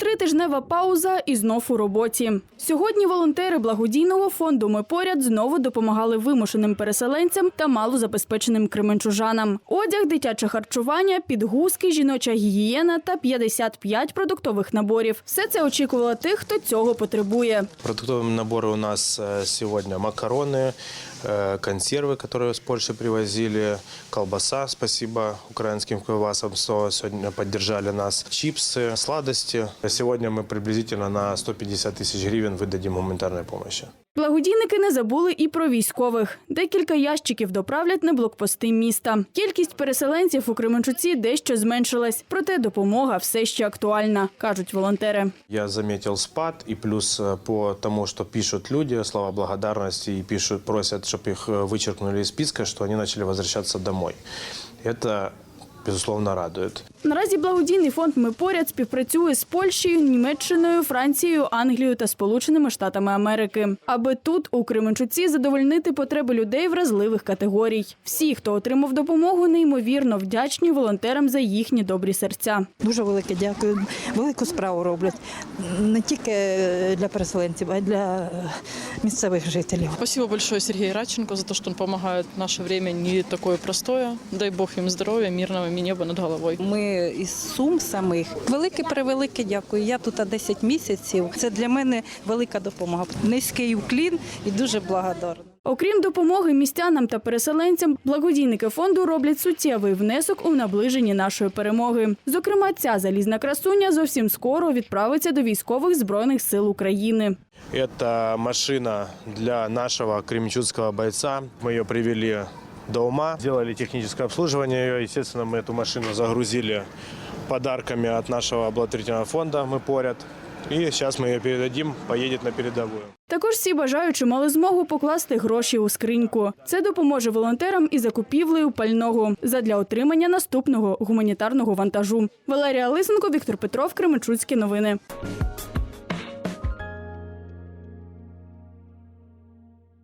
Тритижнева пауза і знов у роботі. Сьогодні волонтери благодійного фонду Ми поряд знову допомагали вимушеним переселенцям та малозабезпеченим кременчужанам. Одяг, дитяче харчування, підгузки, жіноча гігієна та 55 продуктових наборів. Все це очікувало тих, хто цього потребує. Продуктовые наборы у нас э, сегодня макароны, э, консервы, которые с Польши привозили, колбаса, спасибо украинским колбасам, что сегодня поддержали нас, чипсы, сладости. Сегодня мы приблизительно на 150 тысяч гривен выдадим гуманитарной помощи. Благодійники не забули і про військових. Декілька ящиків доправлять на блокпости міста. Кількість переселенців у Кременчуці дещо зменшилась, проте допомога все ще актуальна, кажуть волонтери. Я заметил спад, и плюс э, по тому, что пишут люди, слова благодарности, и пишут, просят, чтобы их э, вычеркнули из списка, что они начали возвращаться домой. Это, безусловно, радует. Наразі благодійний фонд Ми поряд співпрацює з Польщею, Німеччиною, Францією, Англією та Сполученими Штатами Америки, аби тут у Кременчуці задовольнити потреби людей вразливих категорій. Всі, хто отримав допомогу, неймовірно вдячні волонтерам за їхні добрі серця. Дуже велике дякую. Велику справу роблять не тільки для переселенців, а й для місцевих жителів. Спасибо большое Сергею Радченко за то, что он помогает в наше время не такое простое. Дай Бог им здоровья, мирного неба над головой. Ми із Сум самих. Велике превелике дякую. Я тут 10 місяців. Це для мене велика допомога. Низький уклін і дуже благодарна. Окрім допомоги містянам та переселенцям, благодійники фонду роблять суттєвий внесок у наближенні нашої перемоги. Зокрема, ця залізна красуня зовсім скоро відправиться до військових збройних сил України. Это машина для нашего кременчуцкого бойца. Мы ее привели до ума, сделали техническое обслуживание ее. Естественно, мы эту машину загрузили подарками от нашего благотворительного фонда «Мы поряд». И сейчас мы ее передадим, поедет на передовую. Також всі бажаючі мали змогу покласти гроші у скриньку. Це допоможе волонтерам і закупівлею пального задля отримання наступного гуманітарного вантажу. Валерія Лисенко, Віктор Петров, Кременчуцькі новини.